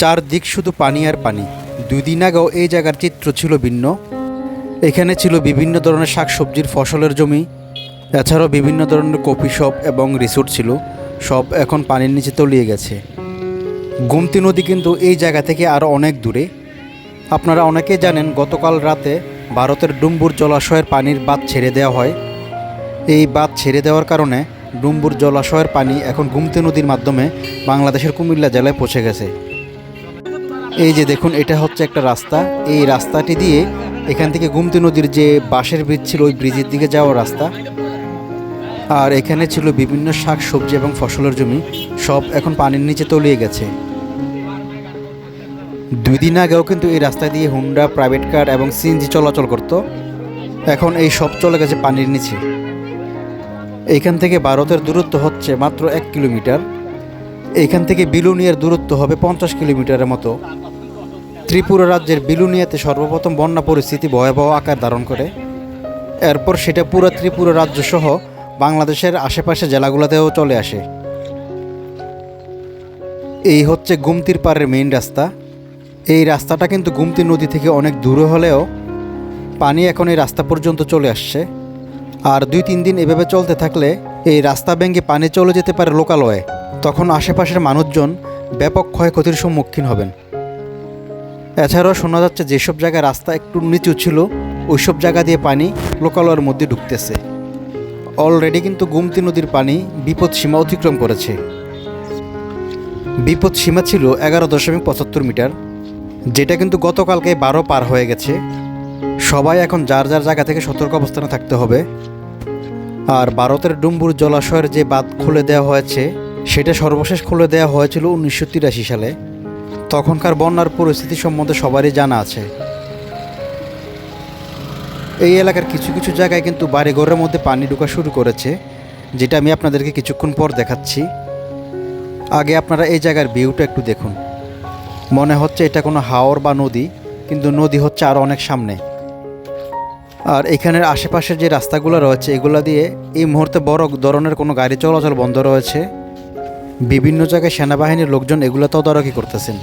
চারদিক শুধু পানি আর পানি। দুদিন আগেও এই জায়গার চিত্র ছিল ভিন্ন। এখানে ছিল বিভিন্ন ধরনের শাকসবজির ফসলের জমি। এছাড়াও বিভিন্ন ধরনের কফি শপ এবং রিসোর্ট ছিল। সব এখন পানির নিচে তলিয়ে গেছে। গুমতি নদী কিন্তু এই জায়গা থেকে আরও অনেক দূরে। আপনারা অনেকেই জানেন, গতকাল রাতে ভারতের ডুম্বুর জলাশয়ের পানির বাঁধ ছেড়ে দেওয়া হয়। এই বাঁধ ছেড়ে দেওয়ার কারণে ডুম্বুর জলাশয়ের পানি এখন গুমতি নদীর মাধ্যমে বাংলাদেশের কুমিল্লা জেলায় পৌঁছে গেছে। এই যে দেখুন, এটা হচ্ছে একটা রাস্তা। এই রাস্তাটি দিয়ে এখান থেকে গুমতি নদীর যে বাঁশের ব্রিজ ছিল, ওই ব্রিজের দিকে যাওয়ার রাস্তা। আর এখানে ছিল বিভিন্ন শাক, সবজি এবং ফসলের জমি। সব এখন পানির নিচে তলিয়ে গেছে। দুই দিন আগেও কিন্তু এই রাস্তা দিয়ে হুন্ডা, প্রাইভেট কার এবং সিএনজি চলাচল করত। এখন এই সব চলে গেছে পানির নিচে। এইখান থেকে ভারতের দূরত্ব হচ্ছে মাত্র এক কিলোমিটার। এইখান থেকে বিলুনিয়ার দূরত্ব হবে পঞ্চাশ কিলোমিটারের মতো। ত্রিপুরা রাজ্যের বিলুনিয়াতে সর্বপ্রথম বন্যা পরিস্থিতি ভয়াবহ আকার ধারণ করে। এরপর সেটা পুরো ত্রিপুরা রাজ্য সহ বাংলাদেশের আশেপাশে জেলাগুলোতেও চলে আসে। এই হচ্ছে গুমতির পাড়ের মেইন রাস্তা। এই রাস্তাটা কিন্তু গুমতি নদী থেকে অনেক দূরে হলেও পানি এখন এই রাস্তা পর্যন্ত চলে আসছে। আর দুই তিন দিন এভাবে চলতে থাকলে এই রাস্তা ভেঙে পানি চলে যেতে পারে লোকালয়ে। তখন আশেপাশের মানুষজন ব্যাপক ক্ষয়ক্ষতির সম্মুখীন হবেন। এছাড়াও শোনা যাচ্ছে যেসব জায়গায় রাস্তা একটু নিচু ছিল, ওইসব জায়গা দিয়ে পানি লোকালয়ের মধ্যে ঢুকতেছে। অলরেডি কিন্তু গুমতি নদীর পানি বিপদ সীমা অতিক্রম করেছে। বিপদ সীমা ছিল এগারো দশমিক পঁচাত্তর মিটার, যেটা কিন্তু গতকালকে বারো পার হয়ে গেছে। সবাই এখন যার যার জায়গা থেকে সতর্ক অবস্থানে থাকতে হবে। আর ভারতের ডুম্বুর জলাশয়ের যে বাঁধ খুলে দেওয়া হয়েছে, সেটা সর্বশেষ খুলে দেওয়া হয়েছিল উনিশশো তিরাশি সালে। তখনকার বন্যার পরিস্থিতি সম্বন্ধে সবারই জানা আছে। এই এলাকার কিছু কিছু জায়গায় কিন্তু বাড়িঘরের মধ্যে পানি ঢোকা শুরু করেছে, যেটা আমি আপনাদেরকে কিছুক্ষণ পর দেখাচ্ছি। আগে আপনারা এই জায়গার ভিউটা একটু দেখুন। মনে হচ্ছে এটা কোনো হাওর বা নদী, কিন্তু নদী হচ্ছে আরও অনেক সামনে। আর এখানের আশেপাশের যে রাস্তাগুলো রয়েছে, এগুলো দিয়ে এই মুহূর্তে বড় ধরনের কোনো গাড়ি চলাচল বন্ধ রয়েছে। বিভিন্ন জায়গায় সেনাবাহিনীর লোকজন এগুলো তদারকি করতেছেন।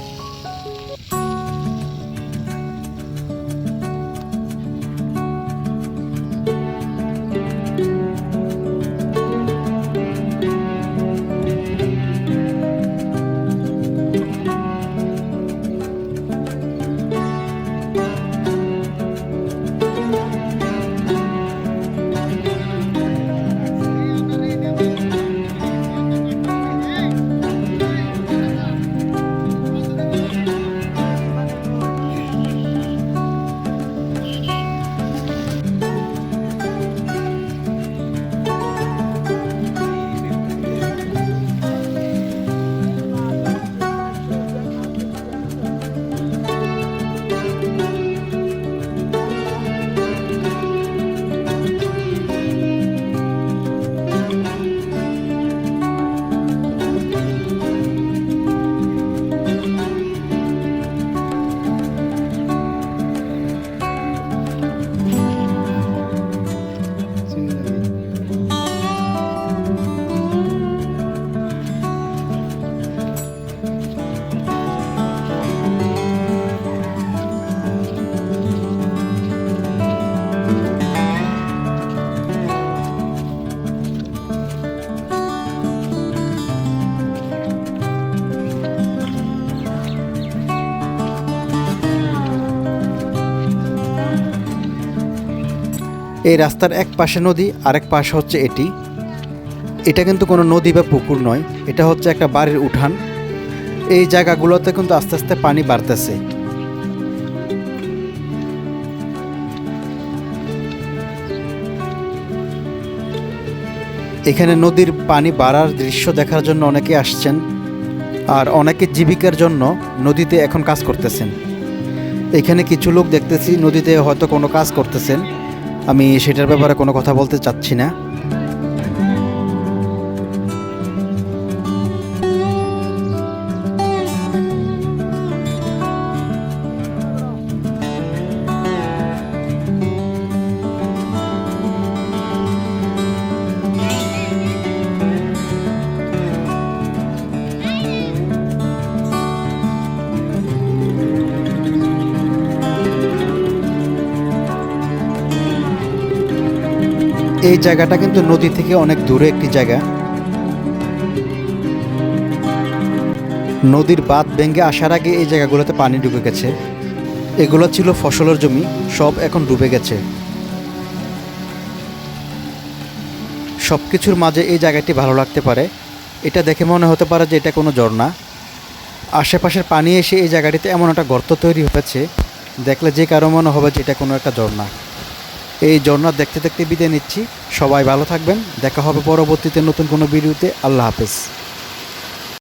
এই রাস্তার এক পাশে নদী, আরেক পাশে হচ্ছে এটি। এটা কিন্তু কোনো নদী বা পুকুর নয়, এটা হচ্ছে একটা বাড়ির উঠান। এই জায়গাগুলোতে কিন্তু আস্তে আস্তে পানি বাড়তেছে। এখানে নদীর পানি বাড়ার দৃশ্য দেখার জন্য অনেকে আসছেন, আর অনেকে জীবিকার জন্য নদীতে এখন কাজ করতেছেন। এখানে কিছু লোক দেখতেছি, নদীতে হয়তো কোনো কাজ করতেছেন। আমি সেটার ব্যাপারে কোনো কথা বলতে চাচ্ছি না। এই জায়গাটা কিন্তু নদী থেকে অনেক দূরে একটি জায়গা। নদীর বাঁধ ভেঙে আসার আগে এই জায়গাগুলোতে পানি ঢুকে গেছে। এগুলো ছিল ফসলের জমি, সব এখন ডুবে গেছে। সব কিছুর মাঝে এই জায়গাটি ভালো লাগতে পারে। এটা দেখে মনে হতে পারে যে এটা কোনো ঝর্ণা। আশেপাশের পানি এসে এই জায়গাটিতে এমন একটা গর্ত তৈরি হয়েছে, দেখলে যে কারও মনে হবে যে এটা কোনো একটা ঝর্ণা। এই ঝর্ণা দেখতে দেখতে বিদায় নিচ্ছি। সবাই ভালো থাকবেন। দেখা হবে পরবর্তীতে নতুন কোনো ভিডিওতে। আল্লাহ হাফেজ।